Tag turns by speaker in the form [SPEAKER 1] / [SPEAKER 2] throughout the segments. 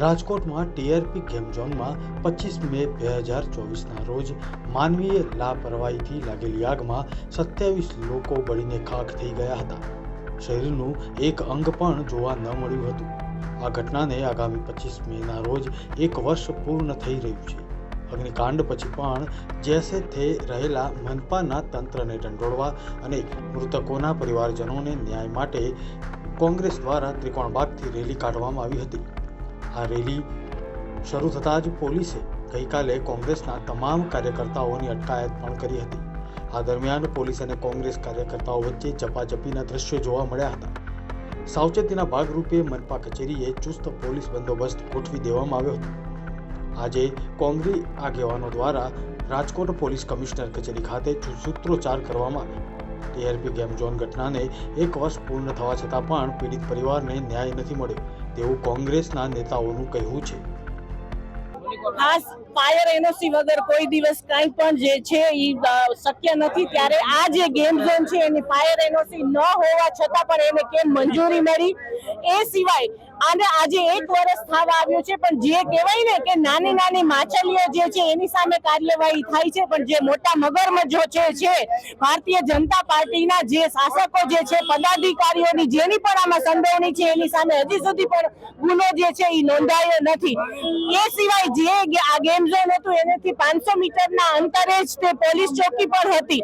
[SPEAKER 1] રાજકોટમાં TRP game ઝોનમાં પચીસ મે બે હજાર ચોવીસના રોજ માનવીય લાપરવાહીથી લાગેલી આગમાં સત્યાવીસ લોકો બળીને ખાખ થઈ ગયા હતા. શરીરનું એક અંગ પણ જોવા ન મળ્યું હતું. આ ઘટનાને આગામી પચીસ મેના રોજ એક વર્ષ પૂર્ણ થઈ રહ્યું છે. અગ્નિકાંડ પછી પણ જેસે થે રહેલા મનપાના તંત્રને ઢંઢોળવા અને મૃતકોના પરિવારજનોને ન્યાય માટે કોંગ્રેસ દ્વારા ત્રિકોણબાગથી રેલી કાઢવામાં આવી હતી. આ રેલી શરૂ થતાં જ પોલીસે ગઈકાલે કોંગ્રેસના તમામ કાર્યકર્તાઓની અટકાયત પણ કરી હતી. આ દરમિયાન પોલીસ અને કોંગ્રેસ કાર્યકર્તાઓ વચ્ચે ચપાચપીના દ્રશ્યો જોવા મળ્યા હતા. સાવચેતીના ભાગરૂપે મનપા કચેરીએ ચુસ્ત પોલીસ બંદોબસ્ત ગોઠવી દેવામાં આવ્યો હતો. આજે કોંગ્રેસ આગેવાનો દ્વારા રાજકોટ પોલીસ કમિશનર કચેરી ખાતે સૂત્રોચ્ચાર કરવામાં આવ્યો. ટીઆરપી ગેમ ઝોન ઘટનાને એક વર્ષ પૂર્ણ થવા છતાં પણ પીડિત પરિવારને ન્યાય નથી મળ્યો. તેવું કોંગ્રેસના નેતાઓનું કહેવું છે.
[SPEAKER 2] આ ફાયર એનઓસી વગર કોઈ દિવસ કાંઈ પણ જે છે એ શક્ય નથી. ત્યારે આ જે ગેમ ઝોન છે એની ફાયર એનઓસી ન હોવા છતાં પણ એને કેમ મંજૂરી મળી? એ સિવાય આને આજે એક વર્ષ થવા આવ્યું છે, પણ જે કહેવાય ને કે નાની નાની માછલીઓ જે છે, એની સામે કાર્યવાહી થાય છે, પણ જે મોટા મગરમજો છે છે, ભારતીય જનતા પાર્ટીના જે શાસકો જે છે, પદાધિકારીઓની જેની પણ આમાં સંડોવણી છે, એની સામે હજી સુધી પણ ગુનો જે છે એ નોંધાયો નથી. એ સિવાય જે આ ગેમ ઝોન હતું, એનાથી પાંચસો મીટરના અંતરે જ તે પોલીસ ચોકી પણ હતી.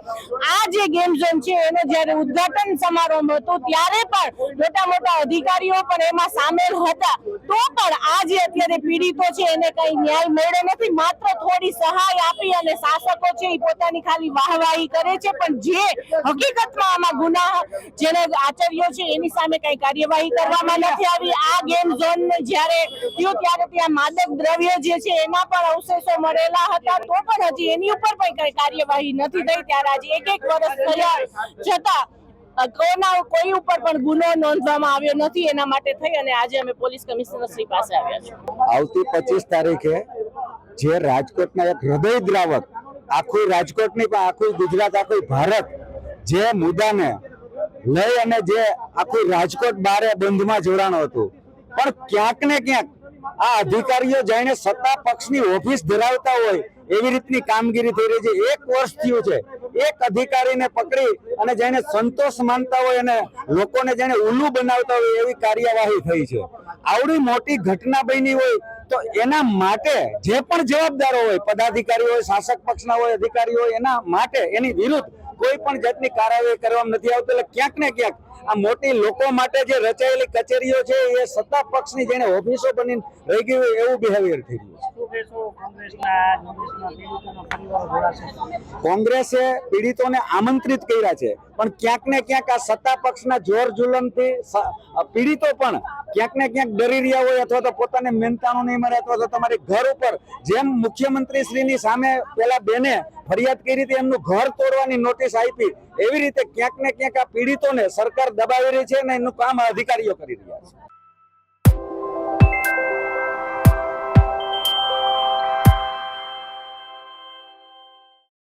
[SPEAKER 2] આ જે ગેમ ઝોન છે, એનો જ્યારે ઉદ્ઘાટન સમારોહ હતો, ત્યારે પણ મોટા મોટા અધિકારીઓ પણ એમાં સામેલ હતા, તો પણ આ અત્યારે પીડિતો છે, એને કઈ ન્યાય મળ્યો નથી. માત્ર થોડી સહાય આપી અને શાસકો છે એ પોતાની ખાલી વાહવાહી કરે છે, પણ જે હકીકતમાં આમાં ગુના જેને આચર્યો છે, એની સામે કઈ કાર્યવાહી કરવામાં નથી આવી. આ ગેમ ઝોન જ્યારે થયું ત્યારે ત્યાં માદક દ્રવ્ય જે છે એના પણ અવશેષો મળેલા હતા. તો પણ હજી એની ઉપર પણ કઈ કાર્યવાહી નથી થઈ. ત્યારે આજે એક એક વર્ષ થયા છતાં કોના કોઈ ઉપર પણ ગુનો નોંધવામાં આવ્યો નથી, એના માટે થઈ અને આજે અમે પોલીસ કમિશનર શ્રી પાસે આવ્યા છીએ.
[SPEAKER 3] આવતી પચીસ તારીખે જે રાજકોટના એક હૃદય દ્રાવક, આખું રાજકોટ નહીં પણ આખું ગુજરાત, આખું ભારત જે મુદ્દાને લઈ અને જે આખું રાજકોટ બારે બંધમાં જોડાણું હતું. પણ ક્યાંક ને ક્યાંક આ અધિકારીઓ જઈને સત્તા પક્ષની ઓફિસ ધરાવતા હોય, એવી રીતની કામગીરી થઈ રહી છે. એક વર્ષ થયું છે. એક અધિકારીને પકડી અને જેને સંતોષ માનતા હોય અને લોકોને જેને ઉલ્લુ બનાવતા હોય એવી કાર્યવાહી થઈ છે. આવડી મોટી ઘટના બની હોય તો એના માટે જે પણ જવાબદારો હોય પદાધિકારી હોય, શાસક પક્ષના હોય અધિકારી હોય, એના માટે એની વિરુદ્ધ કોઈ પણ જાતની કાર્યવાહી કરવામાં નથી આવતી. એટલે ક્યાંક ને ક્યાંક આ મોટી લોકો માટે જે રચાયેલી કચેરીઓ છે, એ સત્તા પક્ષની જેને ઓફિસો બનીને રહી ગઈ એવું બિહેવિયર થઈ રહ્યું છે. કોંગ્રેસે પીડિતોને આમંત્રિત કર્યા છે, પણ ક્યાંક ને ક્યાંક આ સત્તા પક્ષના જોર જુલમથી પીડિતો પણ ક્યાંક ને ક્યાંક ડરી રહ્યા હોય અથવા તો પોતાને મહેનતાણું નહીં મળે અથવા તો તમારી ઘર ઉપર જેમ મુખ્યમંત્રી શ્રીની સામે પેલા બેને ફરિયાદ કરી હતી, એમનું ઘર તોડવાની નોટિસ આપી, એવી રીતે ક્યાંક ને ક્યાંક આ પીડિતોને સરકાર દબાવી રહી છે અને એનું કામ અધિકારીઓ કરી રહ્યા છે.